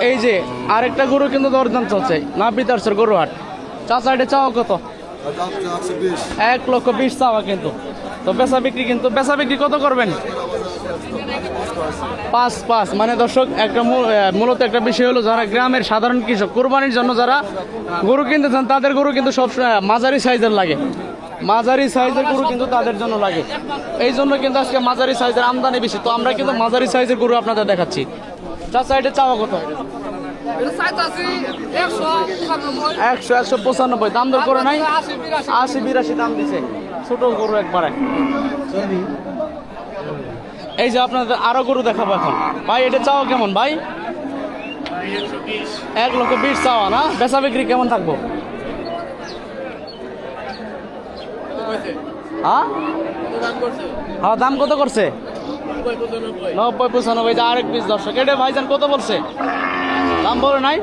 এই যে, আরেকটা গরু কিন্তু দরদাম চলছে। না বিতারসের গরু হাট। চাচা চাওয়া কত? এক লক্ষ বিশ চাওয়া কিন্তু। তো বেচা বিক্রি কিন্তু বেচা বিক্রি কত করবেন? পাঁচ পাঁচ। মানে দর্শক, একটা মূল- মূলত একটা বিষয় হলো যারা গ্রামের সাধারণ কৃষক, কোরবানির জন্য যারা গরু কিনতে চান তাদের গরু কিন্তু সব মাঝারি সাইজের লাগে। মাঝারি সাইজের গরু কিন্তু তাদের জন্য লাগে। এই জন্য কিন্তু আজকে মাঝারি সাইজের আমদানি বেশি। তো আমরা কিন্তু মাঝারি সাইজের গরু আপনাদের দেখাচ্ছি। চাচা এটা চাওয়া কত একশো একশো পঁচানব্বই দাম দর করে নাই? আশি বিরাশি। দাম দিছে। ছোট গরু একবারে। এই যে আপনাদের আরও গরু দেখাবো এখন। ভাই এটা চাওয়া কেমন ভাই? এক লক্ষ বিশ চাওয়া না? বেচা বিক্রি কেমন থাকব? হ্যাঁ? হ্যাঁ দাম কত করছে? নব্বই পঁচানব্বই আরেক পিস দর্শক। এটা ভাইজান কত বলছে? দাম বলে নাই?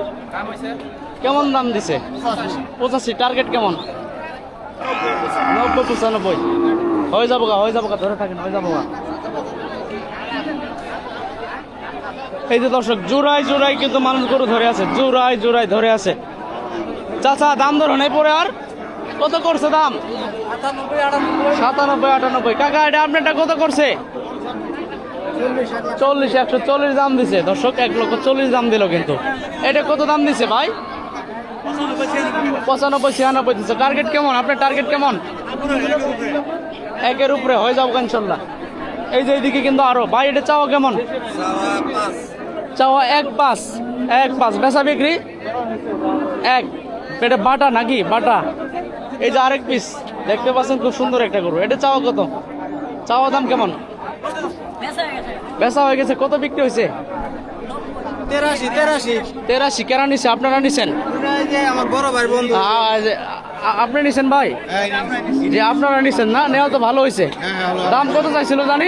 কেমন দাম দিছে? পঁচাশি টার্গেট কেমন? নব্বই পঁচানব্বই। হয়ে যাব গা হয়ে যাব গা ধরে থাকেন, হয়ে যাব গা এই যে দর্শক জোড়াই জোড়াই কিন্তু মানুষ গরু ধরে আছে জোড়াই জোড়াই ধরে আছে। চাচা, দাম ধরো নাই পরে আর? কত করছে দাম? সাতানব্বই, আটানব্বই। কাকা, এটা আপনারটা কত করছে? চল্লিশ, একশো চল্লিশ দাম দিছে। দর্শক, এক লক্ষ চল্লিশ দাম দিল কিন্তু। এটা কত দাম দিছে ভাই? পঁচানব্বই, ছিয়ানব্বই দিচ্ছে টার্গেট কেমন? আপনার টার্গেট কেমন? একের উপরে হয়ে যাব ইনশাল্লাহ। এই যে এইদিকে কিন্তু আরও। ভাই, এটা চাওয়া কেমন? চাওয়া এক পাঁচ। এক পাঁচ। বেচা বিক্রি? এক। এটা বাটা নাকি? বাটা। এই যে আরেক পিস দেখতে পাচ্ছেন খুব সুন্দর একটা গরু। এটা চাওয়া কত? চাওয়া দাম কেমন? বেচা হয়ে গেছে। কত বিক্রি হয়েছে? তেরাশি তেরাশি। তেরাশি কেনা নিছে? আপনারা নিছেন? আমার বড় ভাই বন্ধু। আপনি নিছেন ভাই? হ্যাঁ, যে। আপনারা নিছেন না নেওয়া তো ভালো হয়েছে। দাম কত চাইছিল জানি?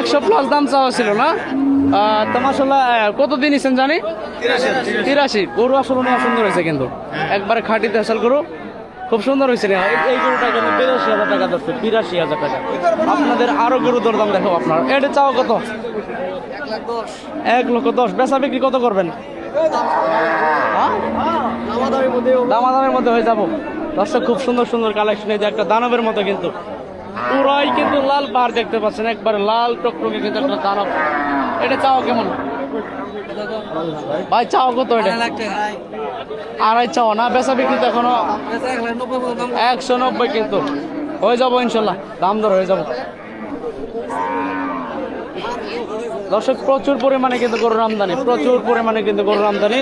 একশো প্লাস দাম চাওয়া ছিল না। আহ, কত দিন নিছেন জানি? তিরাশি। গরু আসলে নেওয়া সুন্দর হয়েছে কিন্তু। একবারে খাটিতে আসাল গরু। খুব সুন্দর হয়েছে রে। এই- গরুটা কিন্তু বিরাশি হাজার টাকা ধরছে, বিরাশি হাজার টাকা। আপনাদের আরও গরু দরদাম দেখো আপনার। এটা চাও কত? এক লক্ষ দশ। বেচা বিক্রি কত করবেন? হ্যাঁ? দামাদামের মধ্যে হয়ে যাব। দর্শক, খুব সুন্দর সুন্দর কালেকশন এই যে একটা দানবের মতো কিন্তু। পুরাই কিন্তু লাল পাহাড় দেখতে পাচ্ছেন। একবারে লাল টকটকে কিন্তু একটা দানব। এটা চাও কেমন? ভাই চাও কত এটা? আড়াই চাও না? বেচা বিক্রি তো এখনও একশো নব্বই কিন্তু। হয়ে যাব ইনশাল্লাহ। দাম দর হয়ে যাব। দর্শক প্রচুর পরিমাণে কিন্তু গরুর আমদানি প্রচুর পরিমাণে কিন্তু গরুর আমদানি।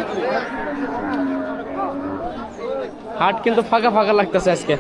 হাট কিন্তু ফাঁকা ফাঁকা লাগতেছে আজকে।